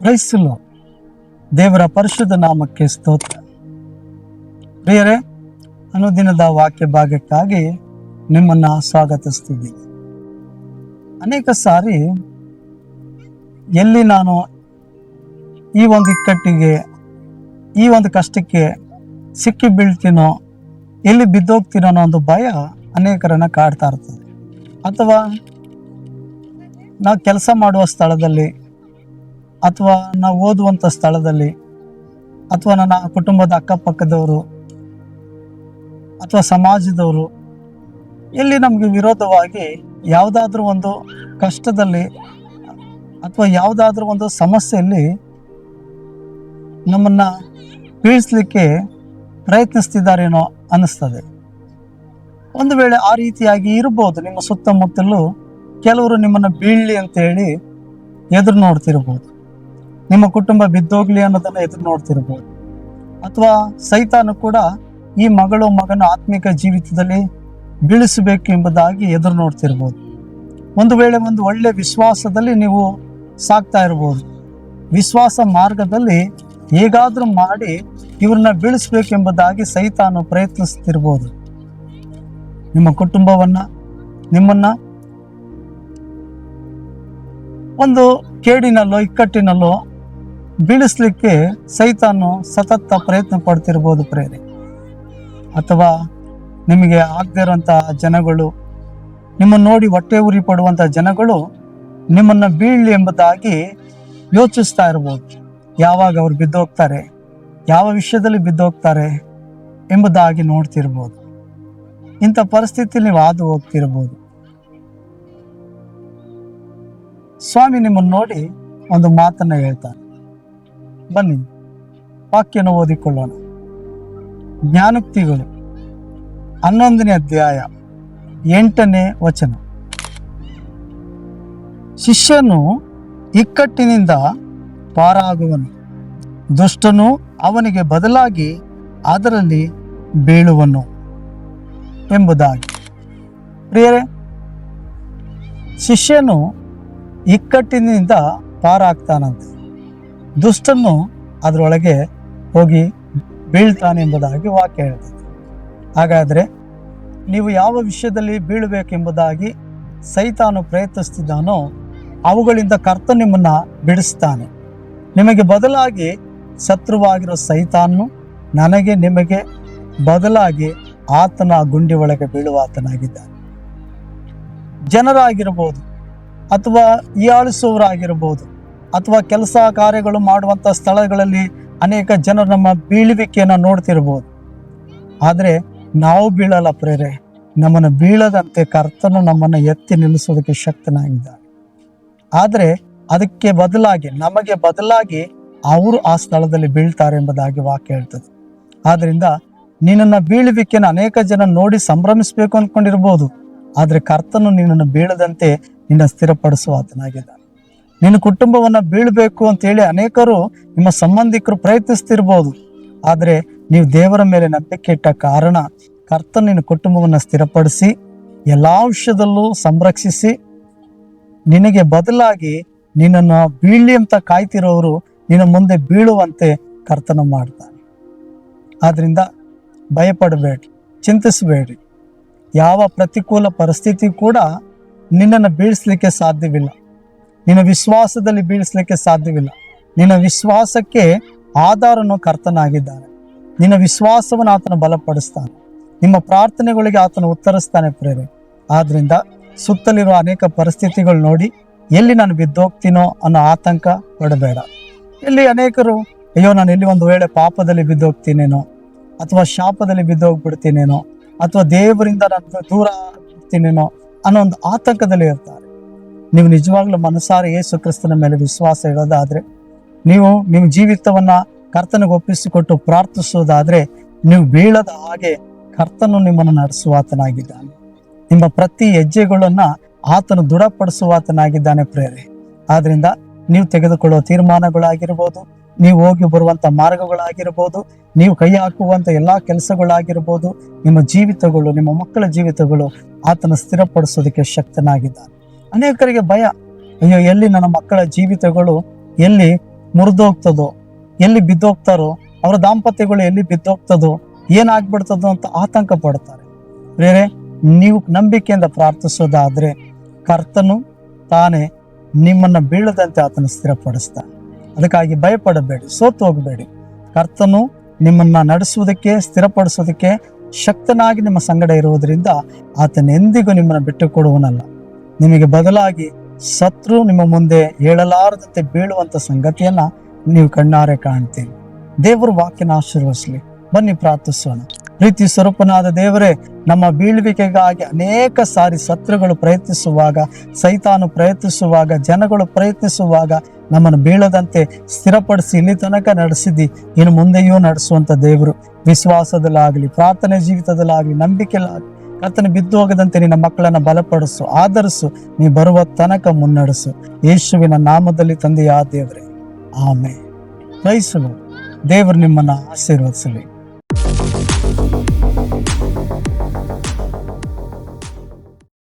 ಕ್ರೈಸ್ತಲು ದೇವರ ಪರಿಶುದ್ಧ ನಾಮಕ್ಕೆ ಸ್ತೋತ್ರ. ಪ್ರಿಯರೇ, ಅನುದಿನದ ವಾಕ್ಯ ಭಾಗಕ್ಕಾಗಿ ನಿಮ್ಮನ್ನ ಸ್ವಾಗತಿಸ್ತಿದ್ದೀನಿ. ಅನೇಕ ಸಾರಿ ಎಲ್ಲಿ ನಾನು ಈ ಒಂದು ಇಕ್ಕಟ್ಟಿಗೆ, ಈ ಒಂದು ಕಷ್ಟಕ್ಕೆ ಸಿಕ್ಕಿ ಬೀಳ್ತೀನೋ, ಎಲ್ಲಿ ಬಿದ್ದೋಗ್ತೀನೋ ಅನ್ನೋ ಒಂದು ಭಯ ಅನೇಕರನ್ನ ಕಾಡ್ತಾ ಇರ್ತದೆ. ಅಥವಾ ನಾವು ಕೆಲಸ ಮಾಡುವ ಸ್ಥಳದಲ್ಲಿ ಅಥವಾ ನಾವು ಓದುವಂಥ ಸ್ಥಳದಲ್ಲಿ, ಅಥವಾ ನನ್ನ ಕುಟುಂಬದ ಅಕ್ಕಪಕ್ಕದವರು, ಅಥವಾ ಸಮಾಜದವರು ಎಲ್ಲಿ ನಮಗೆ ವಿರೋಧವಾಗಿ ಯಾವುದಾದ್ರೂ ಒಂದು ಕಷ್ಟದಲ್ಲಿ ಅಥವಾ ಯಾವುದಾದ್ರೂ ಒಂದು ಸಮಸ್ಯೆಯಲ್ಲಿ ನಮ್ಮನ್ನು ಪೀಡಿಸ್ಲಿಕ್ಕೆ ಪ್ರಯತ್ನಿಸ್ತಿದ್ದಾರೇನೋ ಅನ್ನಿಸ್ತದೆ. ಒಂದು ವೇಳೆ ಆ ರೀತಿಯಾಗಿ ಇರ್ಬೋದು, ನಿಮ್ಮ ಸುತ್ತಮುತ್ತಲೂ ಕೆಲವರು ನಿಮ್ಮನ್ನು ಬೀಳಲಿ ಅಂತ ಹೇಳಿ ಎದುರು ನೋಡ್ತಿರ್ಬೋದು. ನಿಮ್ಮ ಕುಟುಂಬ ಬಿದ್ದೋಗ್ಲಿ ಅನ್ನೋದನ್ನ ಎದುರು ನೋಡ್ತಿರ್ಬೋದು. ಅಥವಾ ಸೈತಾನು ಕೂಡ ಈ ಮಗಳು ಮಗನ ಆತ್ಮಿಕ ಜೀವಿತದಲ್ಲಿ ಬೀಳಿಸಬೇಕು ಎಂಬುದಾಗಿ ಎದುರು ನೋಡ್ತಿರ್ಬೋದು. ಒಂದು ವೇಳೆ ಒಂದು ಒಳ್ಳೆ ವಿಶ್ವಾಸದಲ್ಲಿ ನೀವು ಸಾಕ್ತಾ ಇರ್ಬೋದು. ವಿಶ್ವಾಸ ಮಾರ್ಗದಲ್ಲಿ ಹೇಗಾದರೂ ಮಾಡಿ ಇವ್ರನ್ನ ಬೀಳಿಸ್ಬೇಕೆಂಬುದಾಗಿ ಸೈತಾನು ಪ್ರಯತ್ನಿಸ್ತಿರ್ಬೋದು. ನಿಮ್ಮ ಕುಟುಂಬವನ್ನ, ನಿಮ್ಮನ್ನ ಒಂದು ಕೇಡಿನಲ್ಲೋ, ಇಕ್ಕಟ್ಟಿನಲ್ಲೋ ಬೀಳಿಸ್ಲಿಕ್ಕೆ ಸೈತಾನು ಸತತ ಪ್ರಯತ್ನ ಪಡ್ತಿರ್ಬೋದು ಪ್ರೇರಿ. ಅಥವಾ ನಿಮಗೆ ಆಗದೇ ಇರುವಂತಹ ಜನಗಳು ನಿಮ್ಮನ್ನು ನೋಡಿ ಹೊಟ್ಟೆ ಉರಿ ಪಡುವಂತಹ ಜನಗಳು ನಿಮ್ಮನ್ನ ಬೀಳಲಿ ಎಂಬುದಾಗಿ ಯೋಚಿಸ್ತಾ ಇರ್ಬೋದು. ಯಾವಾಗ ಅವ್ರು ಬಿದ್ದೋಗ್ತಾರೆ, ಯಾವ ವಿಷಯದಲ್ಲಿ ಬಿದ್ದೋಗ್ತಾರೆ ಎಂಬುದಾಗಿ ನೋಡ್ತಿರ್ಬೋದು. ಇಂಥ ಪರಿಸ್ಥಿತಿ ನೀವು ಹಾದು ಹೋಗ್ತಿರ್ಬೋದು. ಸ್ವಾಮಿ ನಿಮ್ಮನ್ನು ನೋಡಿ ಒಂದು ಮಾತನ್ನ ಹೇಳ್ತಾನೆ. ಬನ್ನಿ. ವಾಕ್ಯನ ಓದಿಕೊಳ್ಳೋಣ. ಜ್ಞಾನೋಕ್ತಿಗಳು. ಹನ್ನೊಂದನೇ ಅಧ್ಯಾಯ ಎಂಟನೇ ವಚನ. ಶಿಷ್ಯನು ಇಕ್ಕಟ್ಟಿನಿಂದ ಪಾರಾಗುವನು. ದುಷ್ಟನು ಅವನಿಗೆ ಬದಲಾಗಿ ಅದರಲ್ಲಿ ಬೀಳುವನು ಎಂಬುದಾಗಿ. ಪ್ರಿಯರೇ, ಶಿಷ್ಯನು ಇಕ್ಕಟ್ಟಿನಿಂದ ಪಾರಾಗ್ತಾನಂತೆ. ದುಷ್ಟನು ಅದರೊಳಗೆ ಹೋಗಿ ಬೀಳ್ತಾನೆ ಎಂಬುದಾಗಿ ವಾಕ್ಯ ಹೇಳ್ತದೆ. ಹಾಗಾದರೆ ನೀವು ಯಾವ ವಿಷಯದಲ್ಲಿ ಬೀಳಬೇಕೆಂಬುದಾಗಿ ಸೈತಾನು ಪ್ರಯತ್ನಿಸ್ತಿದ್ದಾನೋ ಅವುಗಳಿಂದ ಕರ್ತ ನಿಮ್ಮನ್ನು ಬಿಡಿಸ್ತಾನೆ. ನಿಮಗೆ ಬದಲಾಗಿ ಶತ್ರುವಾಗಿರೋ ಸೈತಾನು ನನಗೆ ನಿಮಗೆ ಬದಲಾಗಿ ಆತನ ಗುಂಡಿ ಒಳಗೆ ಬೀಳುವ ಆತನಾಗಿದ್ದಾನೆ ಜನರಾಗಿರ್ಬೋದು ಅಥವಾ ಹೀಯಾಳಿಸುವವರಾಗಿರ್ಬೋದು ಅಥವಾ ಕೆಲಸ ಕಾರ್ಯಗಳು ಮಾಡುವಂಥ ಸ್ಥಳಗಳಲ್ಲಿ ಅನೇಕ ಜನರು ನಮ್ಮ ಬೀಳುವಿಕೆಯನ್ನು ನೋಡ್ತಿರ್ಬೋದು. ಆದರೆ ನಾವು ಬೀಳಲ್ಲ ಪ್ರೇರೆ, ನಮ್ಮನ್ನು ಬೀಳದಂತೆ ಕರ್ತನು ನಮ್ಮನ್ನು ಎತ್ತಿ ನಿಲ್ಲಿಸೋದಕ್ಕೆ ಶಕ್ತನಾಗಿದ್ದಾನೆ. ಆದರೆ ಅದಕ್ಕೆ ಬದಲಾಗಿ, ನಮಗೆ ಬದಲಾಗಿ ಅವರು ಆ ಸ್ಥಳದಲ್ಲಿ ಬೀಳ್ತಾರೆ ಎಂಬುದಾಗಿ ವಾಕ್ಯ ಹೇಳ್ತದೆ. ಆದ್ದರಿಂದ ನಿನ್ನನ್ನು ಬೀಳುವಿಕೆನ ಅನೇಕ ಜನ ನೋಡಿ ಸಂಭ್ರಮಿಸಬೇಕು ಅಂದ್ಕೊಂಡಿರ್ಬೋದು ಆದರೆ ಕರ್ತನು ನಿನ್ನನ್ನು ಬೀಳದಂತೆ ನಿನ್ನ ಸ್ಥಿರಪಡಿಸುವ ಆತನಾಗಿದ್ದಾನೆ. ನಿನ್ನ ಕುಟುಂಬವನ್ನು ಬೀಳಬೇಕು ಅಂತ ಹೇಳಿ ಅನೇಕರು ನಿಮ್ಮ ಸಂಬಂಧಿಕರು ಪ್ರಯತ್ನಿಸ್ತಿರ್ಬೋದು. ಆದರೆ ನೀವು ದೇವರ ಮೇಲೆ ನಂಬಿಕೆ ಇಟ್ಟ ಕಾರಣ ಕರ್ತನು ನಿನ್ನ ಕುಟುಂಬವನ್ನು ಸ್ಥಿರಪಡಿಸಿ ಎಲ್ಲ ವಿಷಯದಲ್ಲೂ ಸಂರಕ್ಷಿಸಿ ನಿನಗೆ ಬದಲಾಗಿ ನಿನ್ನನ್ನು ಬೀಳಿ ಅಂತ ಕಾಯ್ತಿರೋರು ನಿನ್ನ ಮುಂದೆ ಬೀಳುವಂತೆ ಕರ್ತನ ಮಾಡ್ತಾನೆ. ಆದ್ದರಿಂದ ಭಯಪಡಬೇಡ್ರಿ ಚಿಂತಿಸಬೇಡ್ರಿ ಯಾವ ಪ್ರತಿಕೂಲ ಪರಿಸ್ಥಿತಿ ಕೂಡ ನಿನ್ನನ್ನು ಬೀಳಿಸ್ಲಿಕ್ಕೆ ಸಾಧ್ಯವಿಲ್ಲ. ನಿನ್ನ ವಿಶ್ವಾಸದಲ್ಲಿ ಬೀಳಿಸ್ಲಿಕ್ಕೆ ಸಾಧ್ಯವಿಲ್ಲ. ನಿನ್ನ ವಿಶ್ವಾಸಕ್ಕೆ ಆಧಾರನು ಕರ್ತನಾಗಿದ್ದಾನೆ. ನಿನ್ನ ವಿಶ್ವಾಸವನ್ನು ಆತನು ಬಲಪಡಿಸ್ತಾನೆ. ನಿಮ್ಮ ಪ್ರಾರ್ಥನೆಗಳಿಗೆ ಆತನು ಉತ್ತರಿಸ್ತಾನೆ ಪ್ರೇರೆ ಆದ್ರಿಂದ ಸುತ್ತಲಿರುವ ಅನೇಕ ಪರಿಸ್ಥಿತಿಗಳು ನೋಡಿ ಎಲ್ಲಿ ನಾನು ಬಿದ್ದೋಗ್ತೀನೋ ಅನ್ನೋ ಆತಂಕ ಪಡಬೇಡ. ಇಲ್ಲಿ ಅನೇಕರು, ಅಯ್ಯೋ, ನಾನು ಎಲ್ಲಿ ಒಂದು ವೇಳೆ ಪಾಪದಲ್ಲಿ ಬಿದ್ದೋಗ್ತೀನೇನೋ ಅಥವಾ ಶಾಪದಲ್ಲಿ ಬಿದ್ದೋಗ್ಬಿಡ್ತೀನೇನೋ ಅಥವಾ ದೇವರಿಂದ ನಾನು ದೂರ ಆಗ್ಬಿಡ್ತೀನೇನೋ ಅನ್ನೋ ಒಂದು ಆತಂಕದಲ್ಲಿ ಇರ್ತಾರೆ. ನೀವು ನಿಜವಾಗ್ಲೂ ಮನಸಾರೆ ಯೇಸು ಕ್ರಿಸ್ತನ ಮೇಲೆ ವಿಶ್ವಾಸ ಇಡೋದಾದ್ರೆ, ನೀವು ನಿಮ್ಮ ಜೀವಿತವನ್ನ ಕರ್ತನಿಗೆ ಒಪ್ಪಿಸಿಕೊಟ್ಟು ಪ್ರಾರ್ಥಿಸೋದಾದ್ರೆ, ನೀವು ಬೀಳದ ಹಾಗೆ ಕರ್ತನು ನಿಮ್ಮನ್ನು ನಡೆಸುವಾತನಾಗಿದ್ದಾನೆ. ನಿಮ್ಮ ಪ್ರತಿ ಹೆಜ್ಜೆಗಳನ್ನ ಆತನು ದೃಢಪಡಿಸುವಾತನಾಗಿದ್ದಾನೆ ಪ್ರೇರೆ. ಆದ್ರಿಂದ ನೀವು ತೆಗೆದುಕೊಳ್ಳುವ ತೀರ್ಮಾನಗಳಾಗಿರ್ಬೋದು, ನೀವು ಹೋಗಿ ಬರುವಂತ ಮಾರ್ಗಗಳಾಗಿರ್ಬೋದು, ನೀವು ಕೈ ಹಾಕುವಂತ ಎಲ್ಲಾ ಕೆಲಸಗಳಾಗಿರ್ಬೋದು, ನಿಮ್ಮ ಜೀವಿತಗಳು, ನಿಮ್ಮ ಮಕ್ಕಳ ಜೀವಿತಗಳು ಆತನ ಸ್ಥಿರಪಡಿಸೋದಕ್ಕೆ ಶಕ್ತನಾಗಿದ್ದಾನೆ. ಅನೇಕರಿಗೆ ಭಯ. ಅಯ್ಯೋ, ಎಲ್ಲಿ ನನ್ನ ಮಕ್ಕಳ ಜೀವಿತಗಳು ಎಲ್ಲಿ ಮುರಿದೋಗ್ತದೋ, ಎಲ್ಲಿ ಬಿದ್ದೋಗ್ತಾರೋ, ಅವರ ದಾಂಪತ್ಯಗಳು ಎಲ್ಲಿ ಬಿದ್ದೋಗ್ತದೋ, ಏನಾಗ್ಬಿಡ್ತದೋ ಅಂತ ಆತಂಕ ಪಡ್ತಾರೆ. ಬೇರೆ ನೀವು ನಂಬಿಕೆಯಿಂದ ಪ್ರಾರ್ಥಿಸೋದಾದ್ರೆ ಕರ್ತನು ತಾನೇ ನಿಮ್ಮನ್ನ ಬೀಳದಂತೆ ಆತನ ಸ್ಥಿರಪಡಿಸ್ತಾನೆ. ಅದಕ್ಕಾಗಿ ಭಯಪಡಬೇಡಿ, ಸೋತು ಹೋಗಬೇಡಿ. ಕರ್ತನು ನಿಮ್ಮನ್ನ ನಡೆಸುವುದಕ್ಕೆ, ಸ್ಥಿರಪಡಿಸೋದಕ್ಕೆ ಶಕ್ತನಾಗಿ ನಿಮ್ಮ ಸಂಗಡ ಇರುವುದರಿಂದ ಆತನ ಎಂದಿಗೂ ನಿಮ್ಮನ್ನು ಬಿಟ್ಟು ಕೊಡುವನಲ್ಲ ನಿಮಗೆ ಬದಲಾಗಿ ಶತ್ರು ನಿಮ್ಮ ಮುಂದೆ ಹೇಳಲಾರದಂತೆ ಬೀಳುವಂತ ಸಂಗತಿಯನ್ನ ನೀವು ಕಣ್ಣಾರೆ ಕಾಣ್ತೀರಿ. ದೇವರು ವಾಕ್ಯನ ಆಶೀರ್ವದಿಸಲಿ. ಬನ್ನಿ ಪ್ರಾರ್ಥಿಸೋಣ. ಪ್ರೀತಿ ಸ್ವರೂಪನಾದ ದೇವರೇ, ನಮ್ಮ ಬೀಳುವಿಕೆಗಾಗಿ ಅನೇಕ ಸಾರಿ ಶತ್ರುಗಳು ಪ್ರಯತ್ನಿಸುವಾಗ, ಸೈತಾನು ಪ್ರಯತ್ನಿಸುವಾಗ, ಜನಗಳು ಪ್ರಯತ್ನಿಸುವಾಗ ನಮ್ಮನ್ನು ಬೀಳದಂತೆ ಸ್ಥಿರಪಡಿಸಿ ಇಲ್ಲಿ ತನಕ ನಡೆಸಿದ್ದಿ ಇನ್ನು ಮುಂದೆಯೂ ನಡೆಸುವಂತ ದೇವರು ವಿಶ್ವಾಸದಲ್ಲಾಗಲಿ, ಪ್ರಾರ್ಥನೆ ಜೀವಿತದಲ್ಲಾಗಲಿ ನಂಬಿಕೆಲಾಗಲಿ ಕರ್ತನ ಬಿದ್ದು ಹೋಗದಂತೆ ನಿನ್ನ ಮಕ್ಕಳನ್ನ ಬಲಪಡಿಸು, ಆಧರಿಸು, ನೀ ಬರುವ ತನಕ ಮುನ್ನಡೆಸು. ಯೇಸುವಿನ ನಾಮದಲ್ಲಿ ತಂದೆಯ ದೇವರೇ. ಆಮೆ ಕ್ರೈಸಲು ದೇವರು ನಿಮ್ಮನ್ನ ಆಶೀರ್ವದಿಸಲಿ.